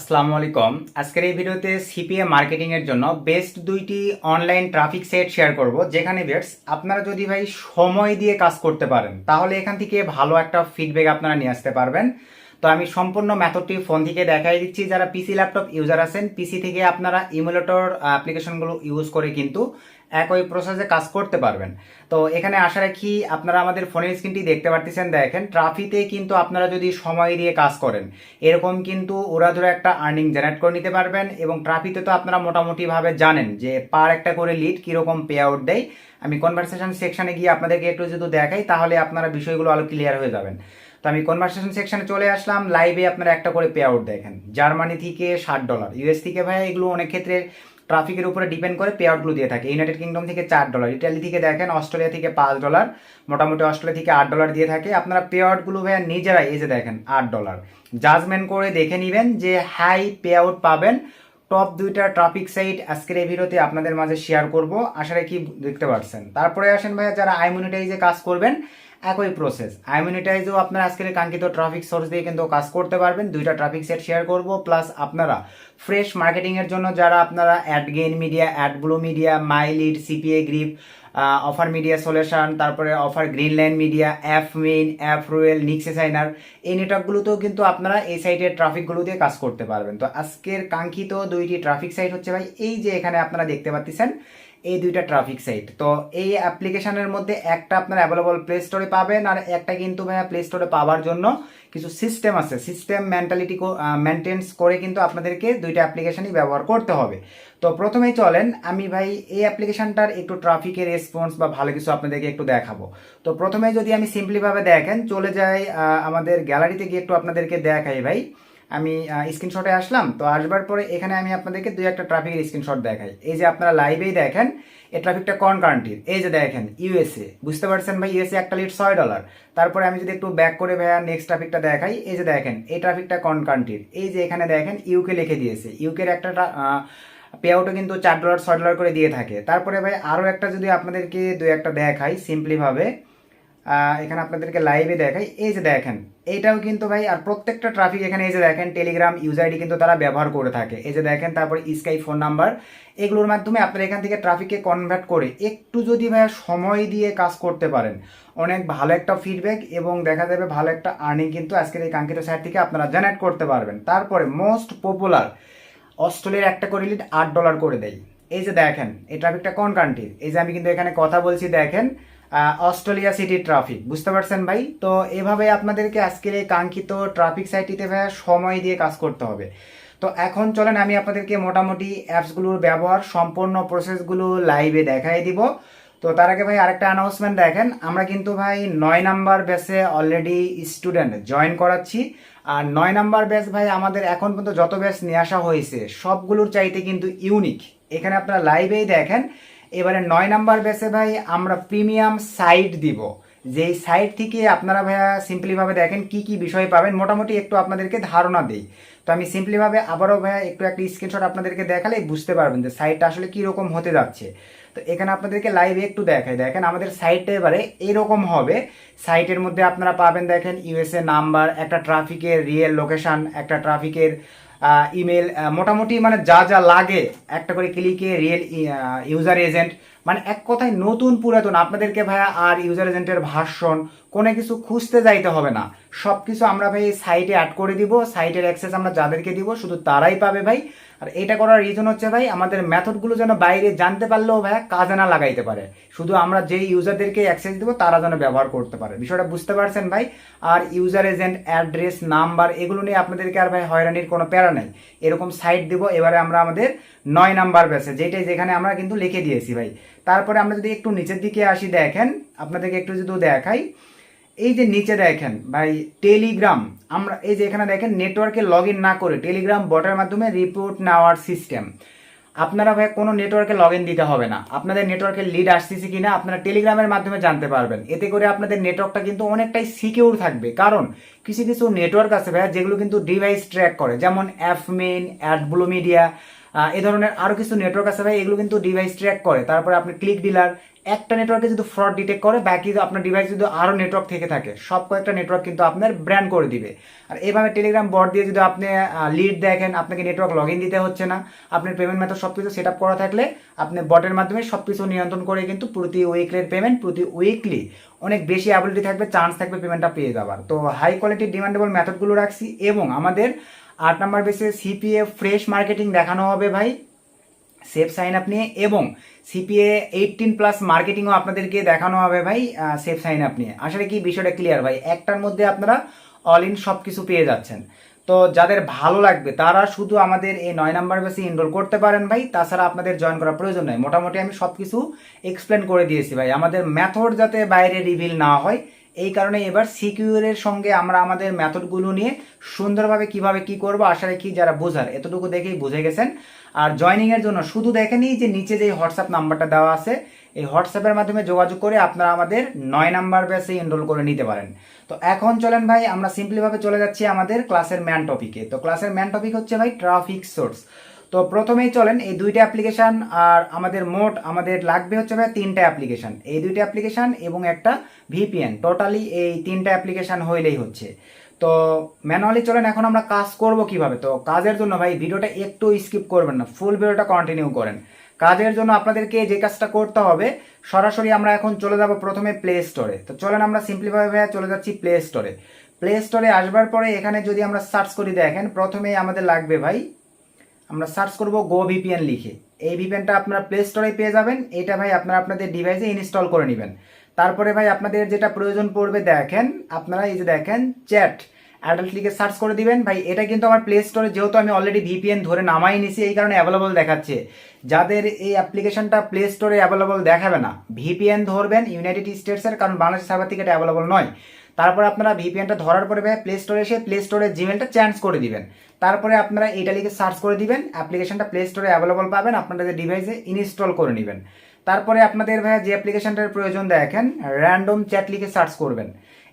আসসালামু আলাইকুম। আজকের এই ভিডিওতে সিপিএ মার্কেটিং এর জন্য বেস্ট দুইটি অনলাইন ট্রাফিক সেট শেয়ার করব। যেখানে বেটস আপনারা যদি ভাই সময় দিয়ে কাজ করতে পারেন, তাহলে এখান থেকে ভালো একটা ফিডব্যাক আপনারা নিয়ে আসতে পারবেন। তো আমি সম্পূর্ণ মেথডটি ফোন থেকে দেখাই দিচ্ছি। যারা পিসি ল্যাপটপ ইউজার আছেন পিসি থেকে আপনারা ইমুলেটর অ্যাপ্লিকেশনগুলো ইউজ করে কিন্তু একই প্রসেসে কাজ করতে পারবেন। তো এখানে আশা রাখি আপনারা আমাদের ফোনের স্ক্রিনটি দেখতে পারতেছেন। দেখেন ট্রাফিতে কিন্তু আপনারা যদি সময় দিয়ে কাজ করেন, এরকম কিন্তু ওরাধুরা একটা আর্নিং জেনারেট করে নিতে পারবেন এবং ট্রাফিতে তো আপনারা মোটামুটিভাবে জানেন যে পার একটা করে লিড কীরকম পে আউট দেয়। আমি কনভারসেশন সেকশনে গিয়ে আপনাদেরকে একটু যদি দেখাই, তাহলে আপনারা বিষয়গুলো আরও ক্লিয়ার হয়ে যাবেন। তো আমি কনভারসেশন সেকশনে চলে আসলাম। লাইভে আপনারা একটা করে পে আউট দেখেন। জার্মানি থেকে ষাট ডলার ইউএস থেকে ভাই এগুলো অনেক ক্ষেত্রে ট্রাফিকের উপরে ডিপেন্ড করে পে আউটগুলো দিয়ে থাকে। ইউনাইটেড কিংডম থেকে চার ডলার, ইটালি থেকে দেখেন, অস্ট্রেলিয়া থেকে পাঁচ ডলার, মোটামুটি অস্ট্রেলিয়া থেকে আট ডলার দিয়ে থাকে। আপনারা পে আউটগুলো ভাইয়া নিজেরাই এই যে দেখেন, আট ডলার। জাজমেন্ট করে দেখে নেবেন যে হাই পে আউট পাবেন। টপ দুইটা ট্রাফিক সাইট আজকের এই ভিডিওতে আপনাদের মাঝে শেয়ার করব। আশা রাখি দেখতে পারছেন। তারপরে আসেন ভাইয়া যারা আইমনিটাইজে কাজ করবেন একই প্রসেস আইমনিটাইজেও আপনারা আজকের কাঙ্ক্ষিত ট্রাফিক সোর্স দিয়ে কিন্তু কাজ করতে পারবেন। দুইটা ট্রাফিক সেট শেয়ার করব প্লাস আপনারা ফ্রেশ মার্কেটিংয়ের জন্য যারা আপনারা ad gain media ad blue media my lead CPA grip offer media solution তারপরে offer Greenland media app main app রোয়েল নিক্সে সাইনার এই নেটওয়ার্কগুলোতেও কিন্তু আপনারা এই সাইটের ট্রাফিকগুলো দিয়ে কাজ করতে পারবেন। তো আজকের কাঙ্ক্ষিত দুইটি ট্রাফিক সাইট হচ্ছে ভাই, এই যে এখানে আপনারা দেখতে পাচ্ছেন এই দুইটা ট্রাফিক সাইট তো এই অ্যাপ্লিকেশনের মধ্যে একটা আপনার অ্যাভেলেবল প্লে স্টোরে পাবেন আর একটা কিন্তু ভাইয়া প্লে স্টোরে পাওয়ার জন্য কিছু সিস্টেম আছে। সিস্টেম মেন্টালিটি মেনটেন্স করে কিন্তু আপনাদেরকে দুইটা অ্যাপ্লিকেশনই ব্যবহার করতে হবে। তো প্রথমেই চলেন, আমি ভাই এই অ্যাপ্লিকেশনটার একটু ট্রাফিকের রেসপন্স বা ভালো কিছু আপনাদেরকে একটু দেখাবো। তো প্রথমে যদি আমি সিম্পলিভাবে দেখেন, চলে যাই আমাদের গ্যালারিতে গিয়ে একটু আপনাদেরকে দেখাই ভাই। আমি স্ক্রিনশটে আসলাম, তো আসবার পরে এখানে আমি আপনাদেরকে দুই একটা ট্রাফিকের স্ক্রিনশট দেখাই। এই যে আপনারা লাইভেই দেখেন, এই ট্রাফিকটা কোন কান্ট্রির এই যে দেখেন ইউএসএ বুঝতে পারছেন ভাই ইউএসএ একটা লিট ছয় ডলার তারপরে আমি যদি একটু ব্যাক করে ভাইয়া নেক্সট ট্রাফিকটা দেখাই, এই যে দেখেন, এই ট্রাফিকটা কোন কান্ট্রির এই যে এখানে দেখেন ইউকে লিখে দিয়েছে। ইউকের একটা পে আউটও কিন্তু চার ডলার ছয় ডলার করে দিয়ে থাকে। তারপরে ভাই আরও একটা যদি আপনাদেরকে দুই একটা দেখাই সিম্পলিভাবে এখানে আপনাদেরকে লাইভে দেখাই। এই যে দেখেন এইটাও কিন্তু ভাই, আর প্রত্যেকটা ট্রাফিক এখানে এই যে দেখেন টেলিগ্রাম ইউজার আইডি কিন্তু তারা ব্যবহার করে থাকে। এই যে দেখেন, তারপর স্কাই ফোন নাম্বার এগুলোর মাধ্যমে আপনারা এখান থেকে ট্রাফিককে কনভার্ট করে একটু যদি ভাইয়া সময় দিয়ে কাজ করতে পারেন, অনেক ভালো একটা ফিডব্যাক এবং দেখা যাবে ভালো একটা আর্নিং কিন্তু আজকের এই কাঙ্ক্ষিত সাইট থেকে আপনারা জেনারেট করতে পারবেন। তারপরে মোস্ট পপুলার অস্ট্রেলিয়ার একটা করে লিড আট ডলার করে দেয়। এই যে দেখেন এই ট্রাফিকটা কোন কান্ট্রির এই যে আমি কিন্তু এখানে কথা বলছি, দেখেন অস্ট্রেলিয়া সিটি ট্রাফিক। বুঝতে পারছেন ভাই? তো এভাবে আপনাদেরকে আজকের এই কাঙ্ক্ষিত ট্রাফিক সাইটটিতে ভাইয়া সময় দিয়ে কাজ করতে হবে। তো এখন চলেন, আমি আপনাদেরকে মোটামুটি অ্যাপসগুলোর ব্যবহার, সম্পূর্ণ প্রসেসগুলো লাইভে দেখাই দিব। তো তার আগে ভাই আরেকটা অ্যানাউন্সমেন্ট দেখেন। আমরা কিন্তু ভাই নয় নাম্বার ব্যাচে অলরেডি স্টুডেন্ট জয়েন করাচ্ছি। আর নয় নাম্বার ব্যাচ ভাই আমাদের এখন পর্যন্ত যত ব্যাচ নিয়ে আসা হয়েছে, সবগুলোর চাইতে কিন্তু ইউনিক এখানে আপনারা লাইভেই দেখেন এবারে নয় নাম্বার ব্যাচে ভাই আমরা প্রিমিয়াম সাইট দিব। যেই সাইট থেকে আপনারা ভাইয়া সিম্পলিভাবে দেখেন কি কি বিষয় পাবেন, মোটামুটি একটু আপনাদেরকে ধারণা দিই। তো আমি সিম্পলিভাবে আবারও ভাইয়া একটু একটা স্ক্রিনশট আপনাদেরকে দেখালে বুঝতে পারবেন যে সাইটটা আসলে কীরকম হতে যাচ্ছে। তো এখানে আপনাদেরকে লাইভে একটু দেখাই। দেখেন আমাদের সাইটটা এবারে এরকম হবে। সাইটের মধ্যে আপনারা পাবেন দেখেন ইউএসএ নাম্বার একটা ট্রাফিকের রিয়েল লোকেশন একটা ট্রাফিকের ইমেল মোটামুটি মানে যা যা লাগে, একটা করে ক্লিকে রিয়েল ইউজার এজেন্ট মানে এক কথায় নতুন পুরাতন। আপনাদেরকে ভাইয়া আর ইউজার এজেন্টের ভাষণ কোনো কিছু খুঁজতে যাইতে হবে না। সব কিছু আমরা ভাই সাইটে অ্যাড করে দিব সাইটের অ্যাক্সেস আমরা যাদেরকে দিব, শুধু তারাই পাবে ভাই। আর এটা করার রিজন হচ্ছে ভাই, আমাদের মেথডগুলো যেন বাইরে জানতে পারলেও ভাই কাজে না লাগাইতে পারে। শুধু আমরা যেই ইউজারদেরকে অ্যাক্সেস দেবো, তারা যেন ব্যবহার করতে পারে। বিষয়টা বুঝতে পারছেন ভাই? আর ইউজার এজেন্ট অ্যাড্রেস নাম্বার এগুলো নিয়ে আপনাদেরকে আর ভাই হয়রানির কোনো প্যারা নেই। এরকম সাইট দিব, এবারে আমরা আমাদের নয় নাম্বার ব্যাসে যেটাই যেখানে আমরা কিন্তু লিখে দিয়েছি ভাই। তারপরে আমরা যদি একটু নিচের দিকে আসি দেখেন, আপনাদেরকে একটু যদি দেখাই। এই যে নিচে দেখেন, ভাই টেলিগ্রাম আমরা এই যে এখানে দেখেন নেটওয়ার্কে লগ না করে টেলিগ্রাম বটের মাধ্যমে রিপোর্ট নেওয়ার সিস্টেম আপনারা ভাই, কোনো নেটওয়ার্কে লগ দিতে হবে না। আপনাদের নেটওয়ার্কের লিড আসতেছে কিনা আপনারা টেলিগ্রামের মাধ্যমে জানতে পারবেন। এতে করে আপনাদের নেটওয়ার্কটা কিন্তু অনেকটাই সিকিউর থাকবে। কারণ কিছু কিছু নেটওয়ার্ক আছে ভাই যেগুলো কিন্তু ডিভাইস ট্র্যাক করে। যেমন অ্যাফমেন অ্যাডব্লু মিডিয়া এ ধরনের আরও কিছু নেটওয়ার্ক আছে ভাই, এগুলো কিন্তু ডিভাইস ট্র্যাক করে। তারপরে আপনি ক্লিক ডিলার একটা নেটওয়ার্কে যদি ফ্রড ডিটেক্ট করে, বাকি আপনার ডিভাইস যদি আরও নেটওয়ার্ক থেকে থাকে, সব কয়েকটা নেটওয়ার্ক কিন্তু আপনার ব্র্যান্ড করে দিবে। আর এভাবে টেলিগ্রাম বট দিয়ে যদি আপনি লিড দেখেন, আপনাকে নেটওয়ার্ক লগ ইন দিতে হচ্ছে না, আপনার পেমেন্ট মেথড সব কিছু সেট আপ করা থাকলে আপনি বটের মাধ্যমে সব কিছু নিয়ন্ত্রণ করে কিন্তু প্রতি উইকলির পেমেন্ট প্রতি উইকলি অনেক বেশি অ্যাবিলিটি থাকবে চান্স থাকবে পেমেন্টটা পেয়ে যাবার তো হাই কোয়ালিটির ডিমান্ডেবল মেথডগুলো রাখছি এবং আমাদের আট নাম্বার বেসে সিপিএ ফ্রেশ মার্কেটিং দেখানো হবে ভাই। সেফ সাইন আপ নিয়ে এবং সিপিএ এইটিন প্লাস মার্কেটিংও আপনাদেরকে দেখানো হবে ভাই সেফ সাইন আপ নিয়ে। আসলে কি বিষয়টা ক্লিয়ার ভাই। একটার মধ্যে আপনারা অল ইন সব কিছু পেয়ে যাচ্ছেন। তো যাদের ভালো লাগবে, তারা শুধু আমাদের এই নয় নাম্বার বেসে এনরোল করতে পারেন ভাই। তাছাড়া আপনাদের জয়েন করার প্রয়োজন নেই। মোটামুটি আমি সব কিছু এক্সপ্লেন করে দিয়েছি ভাই। আমাদের মেথড যাতে বাইরে রিভিল না হয় এই কারণে এবার সিকিউরের সঙ্গে আমরা আমাদের মেথডগুলো নিয়ে সুন্দরভাবে কীভাবে কি করব, আশা রাখি যারা বোঝার, এতটুকু দেখেই বুঝে গেছেন। আর জয়নিং এর জন্য শুধু দেখেনি যে নিচে যে হোয়াটসঅ্যাপ নাম্বারটা দেওয়া আছে, এই হোয়াটসঅ্যাপের মাধ্যমে যোগাযোগ করে আপনারা আমাদের নয় নাম্বার ব্যাসে এনরোল করে নিতে পারেন। তো এখন চলেন ভাই, আমরা সিম্পলিভাবে চলে যাচ্ছি আমাদের ক্লাসের ম্যান টপিকে তো ক্লাসের ম্যান টপিক হচ্ছে ভাই ট্রাফিক সোর্স তো প্রথমেই চলেন এই দুইটা অ্যাপ্লিকেশান আর আমাদের মোট আমাদের লাগবে হচ্ছে ভাই তিনটা অ্যাপ্লিকেশান এই দুইটা অ্যাপ্লিকেশান এবং একটা ভিপিএন টোটালি এই তিনটা অ্যাপ্লিকেশান হইলেই হচ্ছে। তো ম্যানুয়ালি চলেন, এখন আমরা কাজ করব কীভাবে? তো কাজের জন্য ভাই ভিডিওটা একটু স্কিপ করবেন না ফুল ভিডিওটা কন্টিনিউ করেন। কাজের জন্য আপনাদেরকে যে কাজটা করতে হবে, সরাসরি আমরা এখন চলে যাব প্রথমে প্লে স্টোরে তো চলেন আমরা সিম্পলিভাবে ভাইয়া চলে যাচ্ছি প্লে স্টোরে প্লে স্টোরে আসবার পরে এখানে যদি আমরা সার্চ করি দেখেন, প্রথমেই আমাদের লাগবে ভাই আমরা সার্চ করব গো ভিপিএন লিখে। এই ভিপিএনটা আপনারা প্লে স্টোরে পেয়ে যাবেন। এটা ভাই আপনারা আপনাদের ডিভাইসে ইনস্টল করে নেবেন। তারপরে ভাই আপনাদের যেটা প্রয়োজন পড়বে দেখেন, আপনারা এই যে দেখেন চ্যাট অ্যাডাল্ট লিখে সার্চ করে দিবেন। ভাই, এটা কিন্তু আমার প্লে স্টোরে যেহেতু আমি অলরেডি ভিপিএন ধরে নামাই নিছি, এই কারণে অ্যাভেলেবল দেখাচ্ছে। যাদের এই অ্যাপ্লিকেশনটা প্লে স্টোরে অ্যাভেলেবল দেখাবে না ভিপিএন ধরবেন ইউনাইটেড স্টেটসের কারণ বাংলাদেশ সার্ভার থেকে এটা অ্যাভেলেবল নয়। তারপর আপনারা ভিপিএনটা ধরার পরে ভাই প্লে স্টোরে এসে প্লে স্টোরে জিমেলটা চেঞ্জ করে দিবেন। তারপরে আপনারা এটা লিখে সার্চ করে দিবেন অ্যাপ্লিকেশনটা প্লে স্টোরে অ্যাভেলেবল পাবেন, আপনাদের ডিভাইসে ইনস্টল করে নেবেন। তারপরে আপনাদের ভাইয়া যে অ্যাপ্লিকেশনটার প্রয়োজন দেখেন র্যান্ডম চ্যাট লিখে সার্চ করবেন।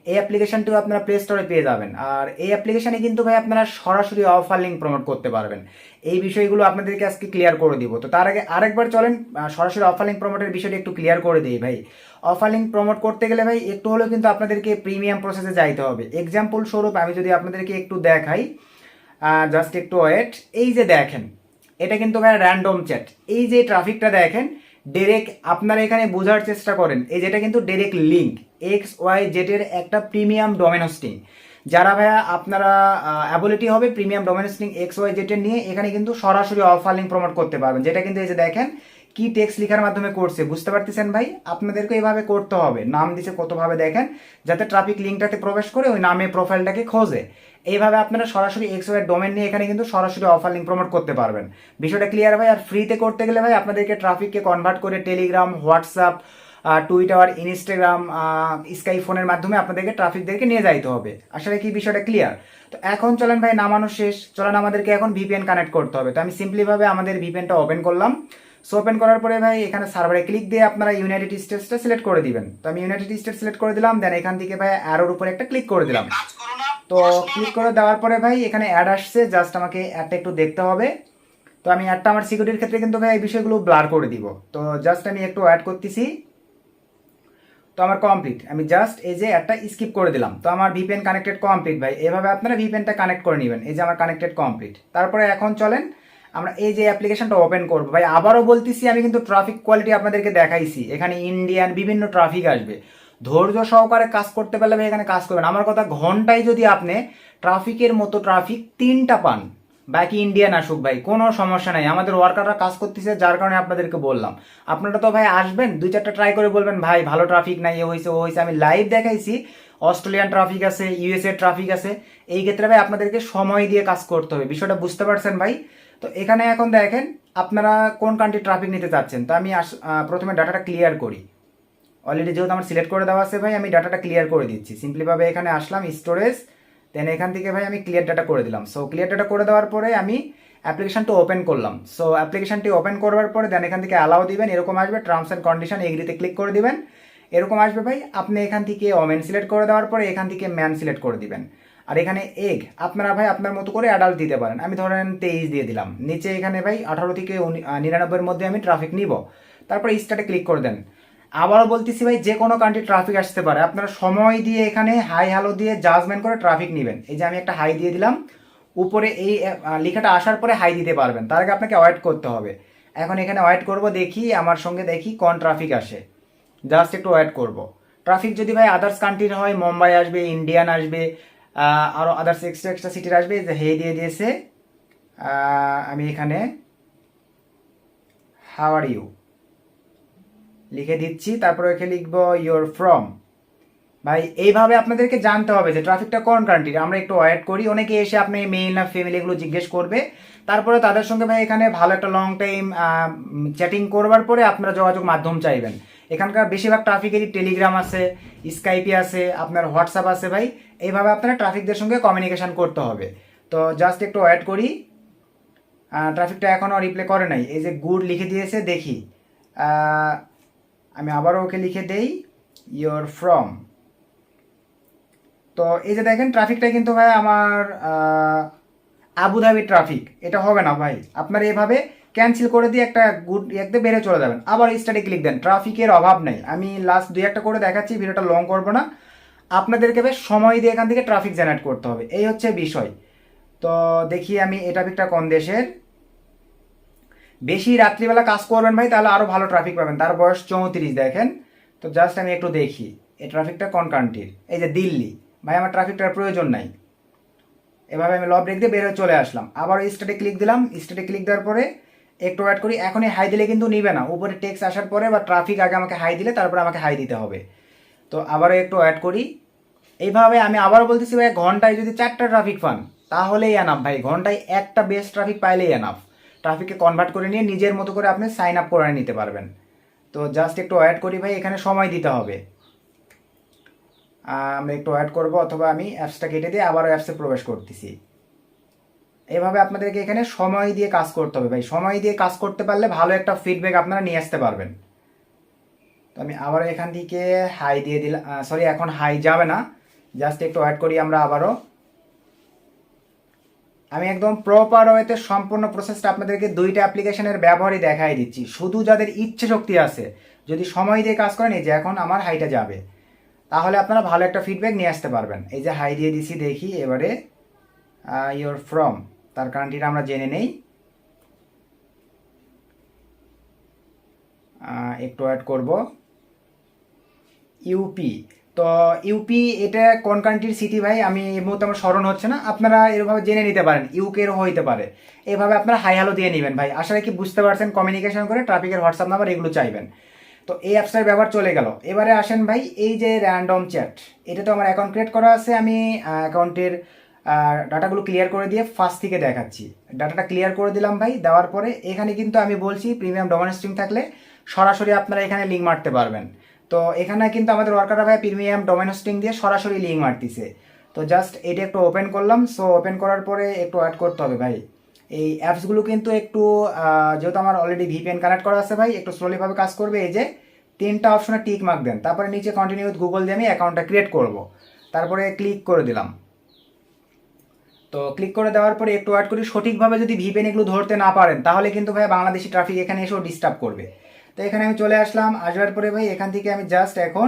এই অ্যাপ্লিকেশনটিও আপনারা প্লে স্টোরে পেয়ে যাবেন। আর এই অ্যাপ্লিকেশনে কিন্তু ভাই আপনারা সরাসরি অফার লিঙ্ক প্রমোট করতে পারবেন। এই বিষয়গুলো আপনাদেরকে আজকে ক্লিয়ার করে দিব। তো তার আগে আরেকবার চলেন সরাসরি অফার লিঙ্ক প্রমোটের বিষয়টি একটু ক্লিয়ার করে দিই ভাই। অফার লিঙ্ক প্রমোট করতে গেলে ভাই, একটু হলেও কিন্তু আপনাদেরকে প্রিমিয়াম প্রসেসে যাইতে হবে। এক্সাম্পল স্বরূপ আমি যদি আপনাদেরকে একটু দেখাই জাস্ট একটু ওয়েট এই যে দেখেন, এটা কিন্তু ভাই র্যান্ডম চ্যাট এই যে ট্রাফিকটা দেখেন ডেরেক্ট আপনারা এখানে বোঝার চেষ্টা করেন, এই যেটা কিন্তু ডেরেক্ট লিঙ্ক এক্স ওয়াই জেটের একটা প্রিমিয়াম ডোমেন হোস্টিং যারা ভাইয়া আপনারা অ্যাবিলিটি হবে premium domain hosting X Y জেটের নিয়ে, এখানে কিন্তু সরাসরি অফার লিঙ্ক প্রমোট করতে পারবেন। যেটা কিন্তু এই যে দেখেন কি টেক্সট লেখার মাধ্যমে করছে, বুঝতে পারতেছেন ভাই? আপনাদেরকে এইভাবে করতে হবে। নাম দিছে কতভাবে দেখেন, যাতে ট্রাফিক লিঙ্কটাতে প্রবেশ করে ওই নামে প্রোফাইলটাকে খোঁজে। এইভাবে আপনারা সরাসরি এক্স ওয়ের ডোমেন নিয়ে এখানে কিন্তু সরাসরি অফার লিঙ্ক প্রমোট করতে পারবেন। বিষয়টা ক্লিয়ার ভাই? আর ফ্রিতে করতে গেলে ভাই, আপনাদেরকে ট্রাফিককে কনভার্ট করে টেলিগ্রাম হোয়াটসঅ্যাপ টুইটার ইনস্টাগ্রাম স্কাই ফোনের মাধ্যমে আপনাদেরকে ট্রাফিকদেরকে নিয়ে যাইতে হবে। আসলে কি বিষয়টা ক্লিয়ার তো এখন চলেন ভাই, নামানো শেষ। চলেন আমাদেরকে এখন ভিপিএন কানেক্ট করতে হবে। তো আমি সিম্পলিভাবে আমাদের ভিপিএনটা ওপেন করলাম। সো ওপেন করার পরে ভাই এখানে সার্ভারে ক্লিক দিয়ে আপনারা ইউনাইটেড স্টেটসটা সিলেক্ট করে দিবেন। তো আমি ইউনাইটেড স্টেট সিলেক্ট করে দিলাম দেন এখান থেকে ভাই অ্যারোর উপরে একটা ক্লিক করে দিলাম। তো ক্লিক করে। দেওয়ার পরে ভাই এখানে অ্যাড আসছে জাস্ট আমাকে অ্যাডটা একটু দেখতে হবে। তো আমি অ্যাডটা আমার সিকিউরিটির ক্ষেত্রে কিন্তু ভাই এই বিষয়গুলো ব্লার করে দিব। তো জাস্ট আমি একটু অ্যাড করতেছি। তো আমার কমপ্লিট আমি জাস্ট এই যে একটা স্কিপ করে দিলাম। তো আমার ভিপিএন কানেক্টেড কমপ্লিট ভাই এভাবে আপনারা ভিপিএনটা কানেক্ট করে নেবেন এই যে আমার কানেক্টেড কমপ্লিট তারপরে এখন চলেন আমরা এই যে অ্যাপ্লিকেশনটা ওপেন করব, ভাই, আবারও বলতেছি, আমি কিন্তু ট্রাফিক কোয়ালিটি আপনাদেরকে দেখাইছি। এখানে ইন্ডিয়ান বিভিন্ন ট্রাফিক আসবে। ধৈর্য সহকারে কাজ করতে পারলে ভাই এখানে কাজ করবেন। আমার কথা, ঘন্টায় যদি আপনি ট্রাফিকের মতো ট্রাফিক তিনটা পান, বাকি ইন্ডিয়ান আসুক ভাই, কোনো সমস্যা নাই। আমাদের ওয়ার্কাররা কাজ করতেছে, যার কারণে আপনাদেরকে বললাম। আপনারা তো ভাই আসবেন, দুই চারটা ট্রাই করে বলবেন, ভাই, ভালো ট্রাফিক নাই, এ হয়েছে ও হয়েছে আমি লাইভ দেখাইছি অস্ট্রেলিয়ান ট্রাফিক আছে ইউএসএ ট্রাফিক আছে। এই ক্ষেত্রে ভাই আপনাদেরকে সময় দিয়ে কাজ করতে হবে। বিষয়টা বুঝতে পারছেন ভাই? তো এখানে এখন দেখেন আপনারা কোন কান্ট্রি ট্রাফিক নিতে চাচ্ছেন। তো আমি প্রথমে ডাটাটা ক্লিয়ার করি। অলরেডি যেহেতু আমার সিলেক্ট করে দেওয়া আছে ভাই, আমি ডাটাটা ক্লিয়ার করে দিচ্ছি। সিম্পলিভাবে এখানে আসলাম স্টোরেজ দেন এখান থেকে ভাই আমি ক্লিয়ার ডাটা করে দিলাম। সো ক্লিয়ার ডাটা করে দেওয়ার পরে আমি অ্যাপ্লিকেশনটা ওপেন করলাম। সো অ্যাপ্লিকেশানটি ওপেন করবার পরে দেন এখান থেকে অ্যালাও দিবেন, এরকম আসবে টার্মস অ্যান্ড কন্ডিশন এগ্রিতে ক্লিক করে দিবেন। এরকম আসবে ভাই, আপনি এখান থেকে ওমেন সিলেক্ট করে দেওয়ার পরে এখান থেকে ম্যান সিলেক্ট করে দিবেন। আর এখানে এগ আপনারা ভাই আপনার মতো করে অ্যাডাল্ট দিতে পারেন। আমি ধরেন তেইশ দিয়ে দিলাম। নিচে এখানে ভাই আঠারো থেকে নিরানব্বইয়ের মধ্যে আমি ট্রাফিক নিব। তারপরে স্টার্টে ক্লিক করে দেন। আবারও বলতেছি ভাই, যে কোনো কান্ট্রি ট্রাফিক আসতে পারে। আপনারা সময় দিয়ে এখানে হাই হ্যালো দিয়ে জাজমেন্ট করে ট্রাফিক নেবেন। এই যে আমি একটা হাই দিয়ে দিলাম। উপরে এই লেখাটা আসার পরে হাই দিতে পারবেন। তার আগে আপনাকে ওয়েট করতে হবে। এখন এখানে ওয়েট করব, দেখি, আমার সঙ্গে দেখি কোন ট্রাফিক আসে। জাস্ট একটু ওয়েট করব। ট্রাফিক যদি ভাই আদার্স কান্ট্রির হয় মুম্বাই আসবে ইন্ডিয়ান আসবে আরও আদার্স এক্সট্রা এক্সট্রা সিটির আসবে যে হে দিয়ে দিয়েছে আমি এখানে হাউ আর ইউ লিখে দিচ্ছি, তারপরে এখানে লিখব ইয়োর ফ্রম ভাই, এইভাবে আপনাদেরকে জানতে হবে যে ট্রাফিকটা কোন কান্ট্রির আমরা একটু ওয়েট করি, অনেকে এসে আপনি মেইল না ফ্যামিলি এগুলো জিজ্ঞেস করবে। তারপরে তাদের সঙ্গে ভাই এখানে ভালো একটা লং টাইম চ্যাটিং করবার পরে আপনারা যোগাযোগ মাধ্যম চাইবেন। এখানকার বেশিরভাগ ট্রাফিকেরই টেলিগ্রাম আছে স্কাইপি আছে, আপনার হোয়াটসঅ্যাপ আছে ভাই। এইভাবে আপনারা ট্রাফিকদের সঙ্গে কমিউনিকেশান করতে হবে। তো জাস্ট একটু ওয়েট করি। ট্রাফিকটা এখনও রিপ্লে করে নাই। এই যে গুড লিখে দিয়েছে, দেখি। আমি আবারও ওকে লিখে দেই। ইয়োর ফ্রম তো এই যে দেখেন ট্রাফিকটা কিন্তু ভাই আমার আবুধাবি ট্রাফিক এটা হবে না ভাই। আপনারা এভাবে ক্যান্সেল করে দিয়ে একটা গুড ইয়েতে বেড়ে চলে যাবেন। আবার স্টাডি ক্লিক দেন ট্রাফিকের অভাব নেই। আমি লাস্ট দুই একটা করে দেখাচ্ছি, ভিডিওটা লং করব না। আপনাদেরকে বেশ সময় দিয়ে এখান থেকে ট্রাফিক জেনারেট করতে হবে। এই হচ্ছে বিষয়। তো দেখি আমি এই ট্রাফিকটা কোন দেশের? বেশি রাত্রিবেলা কাজ করবেন ভাই, তাহলে আরও ভালো ট্রাফিক পাবেন। তার বয়স চৌত্রিশ, দেখেন। তো জাস্ট আমি একটু দেখি, এই ট্রাফিকটা কোন কান্ট্রির এই যে দিল্লি। ভাই, আমার ট্রাফিকটার প্রয়োজন নাই। এভাবে আমি ল ব্রেক দিয়ে বের হয়ে চলে আসলাম। আবার স্টার্টে ক্লিক দিলাম। স্টার্টে ক্লিক দেওয়ার পরে একটু ওয়েট করি। এখনই হাই দিলে কিন্তু নিবে না। উপরে টেক্স আসার পরে বা ট্রাফিক আগে আমাকে হাই দিলে, তারপরে আমাকে হাই দিতে হবে। তো আবারও একটু ওয়েট করি। এইভাবে আমি আবারও বলতেছি ভাই, ঘন্টায় যদি চারটা ট্রাফিক পান, তাহলেই এনাফ ভাই। ঘন্টায় একটা বেস্ট ট্রাফিক পাইলেই এনাফ ট্রাফিককে কনভার্ট করে নিয়ে নিজের মতো করে আপনি সাইন আপ করে নিতে পারবেন। তো জাস্ট একটু অ্যাড করি ভাই, এখানে সময় দিতে হবে। আমরা একটু অ্যাড করব, অথবা আমি অ্যাপসটা কেটে দিয়ে আবারও অ্যাপসে প্রবেশ করতেছি। এভাবে আপনাদেরকে এখানে সময় দিয়ে কাজ করতে হবে ভাই। সময় দিয়ে কাজ করতে পারলে ভালো একটা ফিডব্যাক আপনারা নিয়ে আসতে পারবেন। তো আমি আবারও এখান থেকে হাই দিয়ে দিলাম সরি এখন হাই যাবে না। জাস্ট একটু ওয়েট করি আমরা আবারও। আমি একদম প্রপার ওয়েতে সম্পূর্ণ প্রসেসটা আপনাদেরকে দুইটা অ্যাপ্লিকেশনের ব্যবহারই দেখাই দিচ্ছি। শুধু যাদের ইচ্ছে শক্তি আছে, যদি সময় দিয়ে কাজ করেন, এই যে এখন আমার হাইটা যাবে। তাহলে আপনারা ভালো একটা ফিডব্যাক নিয়ে আসতে পারবেন। এই যে হাই দিয়ে দিছি, দেখি এবারে ইয়োর ফ্রম তার কান্ট্রিটা আমরা জেনে নেই। একটু অ্যাড করব। ইউপি তো ইউপি এটা কোন কান্ট্রির সিটি ভাই? আমি এই মুহূর্তে আমার স্মরণ হচ্ছে না। আপনারা এরভাবে জেনে নিতে পারেন ইউকেরও হইতে পারে। এভাবে আপনারা হাই হ্যালো দিয়ে নেবেন ভাই। আশা রাখি বুঝতে পারছেন কমিউনিকেশন করে ট্রাফিকের হোয়াটসঅ্যাপ নাম্বার এগুলো চাইবেন। তো এই অ্যাপসটার ব্যবহার চলে গেল। এবারে আসেন ভাই, এই যে র্যান্ডম চ্যাট এটা তো আমার অ্যাকাউন্ট ক্রিয়েট করা আছে। আমি অ্যাকাউন্টের ডাটাগুলো ক্লিয়ার করে দিয়ে ফার্স্ট থেকে দেখাচ্ছি। ডাটাটা ক্লিয়ার করে দিলাম ভাই, দেওয়ার পরে এখানে কিন্তু আমি বলছি প্রিমিয়াম ডোমেন স্ট্রিং থাকলে সরাসরি আপনারা এখানে লিঙ্ক মারতে পারবেন। তো এখানে কিন্তু আমাদের ওয়ার্কাররা ভাই প্রিমিয়াম ডোমেন স্ট্রিং দিয়ে সরাসরি লিঙ্ক মারতিছে। তো জাস্ট এটা একটু ওপেন করলাম সো ওপেন করার পরে একটু অ্যাড করতে হবে ভাই। এই অ্যাপসগুলো কিন্তু একটু যেহেতু আমার অলরেডি ভিপিএন কানেক্ট করা আছে ভাই, একটু স্লোলিভাবে কাজ করবে। এই যে তিনটা অপশনে টিক মার্ক দেন, তারপরে নিচে কন্টিনিউ উইথ গুগল দিয়ে আমি অ্যাকাউন্টটা ক্রিয়েট করব। তারপরে ক্লিক করে দিলাম। তো ক্লিক করে দেওয়ার পরে একটু ওয়েট করি। সঠিকভাবে যদি ভিপেন এগুলো ধরতে না পারেন, তাহলে কিন্তু ভাই বাংলাদেশি ট্রাফিক এখানে এসেও ডিস্টার্ব করবে। তো এখানে আমি চলে আসলাম আসবার পরে ভাই এখান থেকে আমি জাস্ট এখন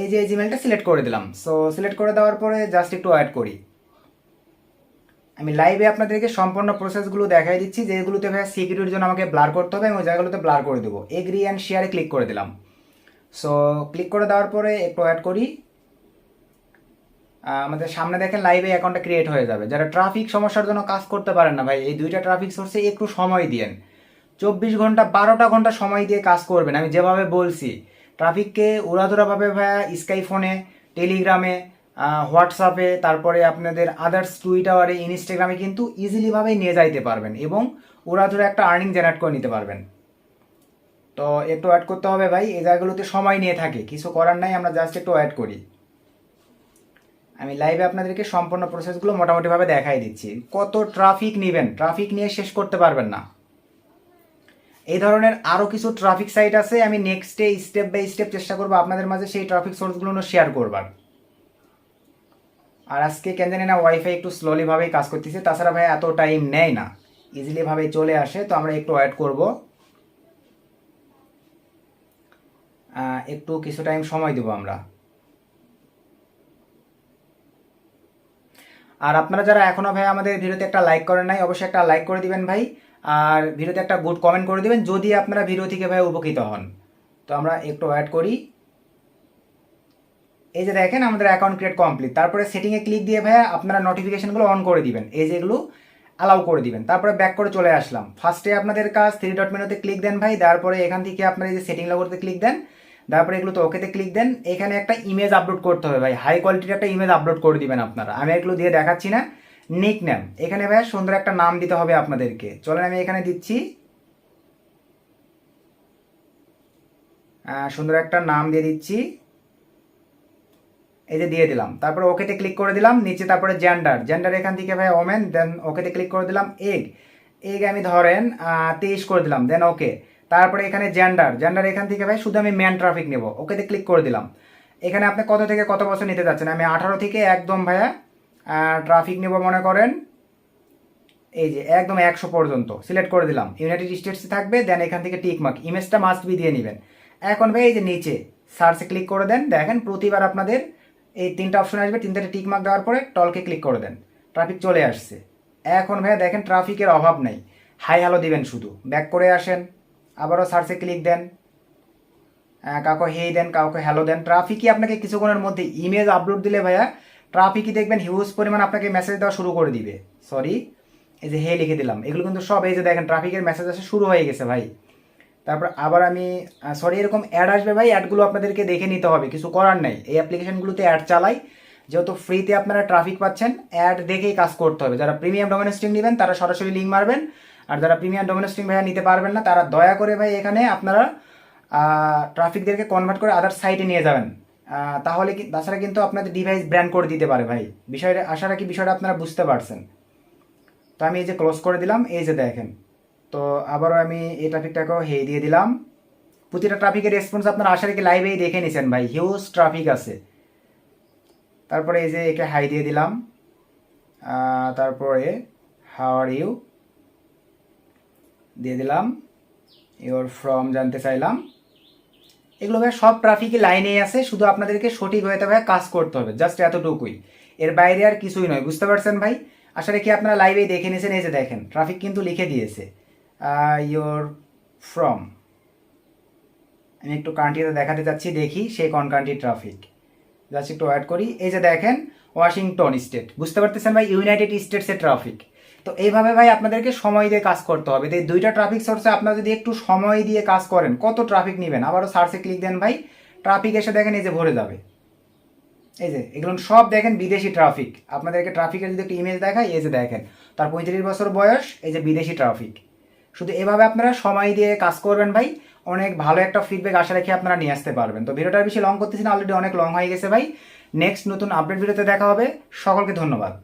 এই যে জিমেলটা সিলেক্ট করে দিলাম। সো সিলেক্ট করে দেওয়ার পরে জাস্ট একটু ওয়েট করি। আমি লাইভে আপনাদেরকে সম্পূর্ণ প্রসেসগুলো দেখাই দিচ্ছি যেগুলোতে ভাই সিকিউরিটির জন্য আমাকে ব্লার করতে হবে, আমি ওই জায়গাগুলোতে ব্লার করে দেবো। এগ্রি অ্যান্ড শেয়ারে ক্লিক করে দিলাম। সো ক্লিক করে দেওয়ার পরে একটু অ্যাড করি। আমাদের সামনে দেখেন লাইভে অ্যাকাউন্টটা ক্রিয়েট হয়ে যাবে। যারা ট্রাফিক সমস্যার জন্য কাজ করতে পারেন না ভাই, এই দুইটা ট্রাফিক সোর্সে একটু সময় দিয়েন। চব্বিশ ঘণ্টা, বারোটা ঘণ্টা সময় দিয়ে কাজ করবেন। আমি যেভাবে বলছি ট্রাফিককে উড়াধুরাভাবে ভাইয়া স্কাই ফোনে টেলিগ্রামে হোয়াটসঅ্যাপে তারপরে আপনাদের আদার্স টুইটারে ইনস্টাগ্রামে কিন্তু ইজিলিভাবেই নিয়ে যাইতে পারবেন এবং উড়াধুরা একটা আর্নিং জেনারেট করে নিতে পারবেন। তো একটু অ্যাড করতে হবে ভাই, এই জায়গাগুলোতে সময় নিয়ে থাকে। কিছু করার নাই, আমরা জাস্ট একটু অ্যাড করি। আমি লাইভে আপনাদেরকে সম্পূর্ণ প্রসেসগুলো মোটামুটিভাবে দেখাই দিচ্ছি। কত ট্রাফিক নেবেন? ট্রাফিক নিয়ে শেষ করতে পারবেন না। এই ধরনের আরও কিছু ট্রাফিক সাইট আছে, আমি নেক্সট নেক্সটে স্টেপ বাই স্টেপ চেষ্টা করব আপনাদের মাঝে সেই ট্রাফিক সোর্সগুলো শেয়ার করবার। আর আজকে কেন জানি না ওয়াইফাই একটু স্লোলিভাবেই কাজ করতেছে, তাছাড়া ভাই এত টাইম নেয় না। ইজিলিভাবে চলে আসে, তো আমরা একটু ওয়েট করব। একটু কিছু টাইম সময় দেবো আমরা। আর আপনারা যারা এখনও ভাই আমাদের ভিডিওতে একটা লাইক করেন নাই, অবশ্যই একটা লাইক করে দিবেন ভাই। আর ভিডিওতে একটা গুড কমেন্ট করে দিবেন, যদি আপনারা ভিডিও থেকে ভাই উপকৃত হন। তো আমরা একটু অ্যাড করি। এই যে দেখেন আমাদের অ্যাকাউন্ট ক্রিয়েট কমপ্লিট তারপরে সেটিংয়ে ক্লিক দিয়ে ভাইয়া আপনারা নোটিফিকেশনগুলো অন করে দিবেন। এই যেগুলো অ্যালাউ করে দিবেন। তারপরে ব্যাক করে চলে আসলাম। ফার্স্টে আপনাদের কাজ থ্রি ডট মেনুতে ক্লিক দেন ভাই। তারপরে এখান থেকে আপনারা এই যে সেটিং লগোতে ক্লিক দেন। তারপরে এগুলো তো ওকেতে ক্লিক দেন, এখানে একটা ইমেজ আপলোড করতে হবে ভাই। হাই কোয়ালিটির একটা ইমেজ আপলোড করে দিবেন আপনারা। আমি এগুলো দিয়ে দেখাচ্ছি না। নিক নেম এখানে ভাই সুন্দর একটা নাম দিতে হবে আপনাদেরকে। চলেন আমি এখানে দিচ্ছি। সুন্দর একটা নাম দিয়ে দিচ্ছি। এই যে দিয়ে দিলাম। তারপরে ওকেতে ক্লিক করে দিলাম। নিচে তারপরে জেন্ডার জেন্ডার এখান থেকে ভাই ওমেন দেন ওকেতে ক্লিক করে দিলাম এগ এগ আমি ধরেন তেইশ করে দিলাম। দেন ওকে তারপরে এখানে জেন্ডার জেন্ডার এখান থেকে ভাই শুধু আমি ম্যান ট্রাফিক নেব। ওকেতে ক্লিক করে দিলাম। এখানে আপনি কত থেকে কত বছর নিতে যাচ্ছেন? আমি আঠারো থেকে একদম ভাইয়া ট্রাফিক নেব মনে করেন। এই যে একদম একশো পর্যন্ত সিলেক্ট করে দিলাম। ইউনাইটেড স্টেটসে থাকবে দেন এখান থেকে টিক মার্ক ইমেজটা মাস্ট বি দিয়ে নেবেন। এখন ভাই এই যে নিচে সার্চে ক্লিক করে দেন। দেখেন প্রতিবার আপনাদের এই তিনটা অপশন আসবে তিনটা টিক মার্ক দেওয়ার পরে টলকে ক্লিক করে দেন। ট্রাফিক চলে আসছে। এখন ভাইয়া দেখেন ট্রাফিকের অভাব নেই। হাই হ্যালো দিবেন শুধু। ব্যাক করে আসেন। আবারও সার্চে ক্লিক দেন। কাউকে হেই দেন, কাউকে হ্যালো দেন। ট্রাফিকই আপনাকে কিছুক্ষণের মধ্যে ইমেজ আপলোড দিলে ভাইয়া ট্রাফিকই দেখবেন হিউজ পরিমাণ আপনাকে মেসেজ দেওয়া শুরু করে দিবে। সরি এই যে হে লিখে দিলাম। এগুলো কিন্তু সব, এই যে দেখেন ট্রাফিকের মেসেজ আসা শুরু হয়ে গেছে ভাই। তারপর আবার আমি সরি এরকম অ্যাড আসবে ভাই অ্যাডগুলো আপনাদেরকে দেখে নিতে হবে। কিছু করার নেই। এই অ্যাপ্লিকেশনগুলোতে অ্যাড চালাই। যেহেতু ফ্রিতে আপনারা ট্রাফিক পাচ্ছেন অ্যাড দেখেই কাজ করতে হবে। যারা প্রিমিয়াম ডোমেনস্টিং নেবেন, তারা সরাসরি লিঙ্ক মারবেন। আর যারা প্রিমিয়াম ডোমেনস্টিং ভাইয়া নিতে পারবেন না, তারা দয়া করে ভাই এখানে আপনারা ট্রাফিকদেরকে কনভার্ট করে আদার সাইটে নিয়ে যাবেন। তাহলে কি, তাছাড়া কিন্তু আপনাদের ডিভাইস ব্র্যান্ড করে দিতে পারে ভাই। বিষয়টা, আশা রাখি বিষয়টা আপনারা বুঝতে পারছেন। তো আমি এই যে ক্লোজ করে দিলাম, এই যে দেখেন। তো আবারও আমি এই ট্রাফিকটাকেও হেই দিয়ে দিলাম। প্রতিটা ট্রাফিকের রেসপন্স আপনারা আশা রাখি লাইভেই দেখে নিছেন ভাই। হিউজ ট্রাফিক আছে। তারপরে এই যে একে হাই দিয়ে দিলাম। তারপরে হাওয়ার ইউ দিয়ে দিলাম। ইওর ফ্রম জানতে চাইলাম। এগুলো ভাই সব ট্রাফিকই লাইনেই আছে, শুধু আপনাদেরকে সঠিক হয়ে ভাই কাজ করতে হবে জাস্ট এতটুকুই। এর বাইরে আর কিছুই নয়, বুঝতে পারছেন ভাই? আশা রাখি আপনারা লাইভেই দেখে নিয়েছেন, এই যে দেখেন ট্রাফিক কিন্তু লিখে দিয়েছে। ইওর ফ্রম আমি একটু কান্ট্রিতে দেখাতে চাচ্ছি দেখি সেই কোন কান্ট্রি ট্রাফিক জাস্ট একটু অ্যাড করি। এই যে দেখেন ওয়াশিংটন স্টেট বুঝতে পারতেছেন ভাই? ইউনাইটেড স্টেটসের ট্রাফিক তো এইভাবে ভাই আপনাদেরকে সময় দিয়ে কাজ করতে হবে। এই দুইটা ট্রাফিক সোর্সে আপনারা যদি একটু সময় দিয়ে কাজ করেন, কত ট্রাফিক নেবেন? আবারও সার্চে ক্লিক দেন ভাই ট্রাফিক এসে দেখেন এই যে ভরে যাবে। এই যে, এগুলো সব দেখেন বিদেশি ট্রাফিক আপনাদেরকে ট্রাফিকের যদি একটা ইমেজ দেখায় এই যে দেখেন, তার পঁয়ত্রিশ বছর বয়স, এই যে বিদেশি ট্রাফিক শুধু এভাবে আপনারা সময় দিয়ে কাজ করবেন ভাই, অনেক ভালো একটা ফিডব্যাক আশা রেখে আপনারা নিয়ে আসতে পারবেন। তো ভিডিওটা বেশি লং করতেছি না অলরেডি অনেক লং হয়ে গেছে ভাই। নেক্সট নতুন আপডেট ভিডিওতে দেখা হবে। সকলকে ধন্যবাদ।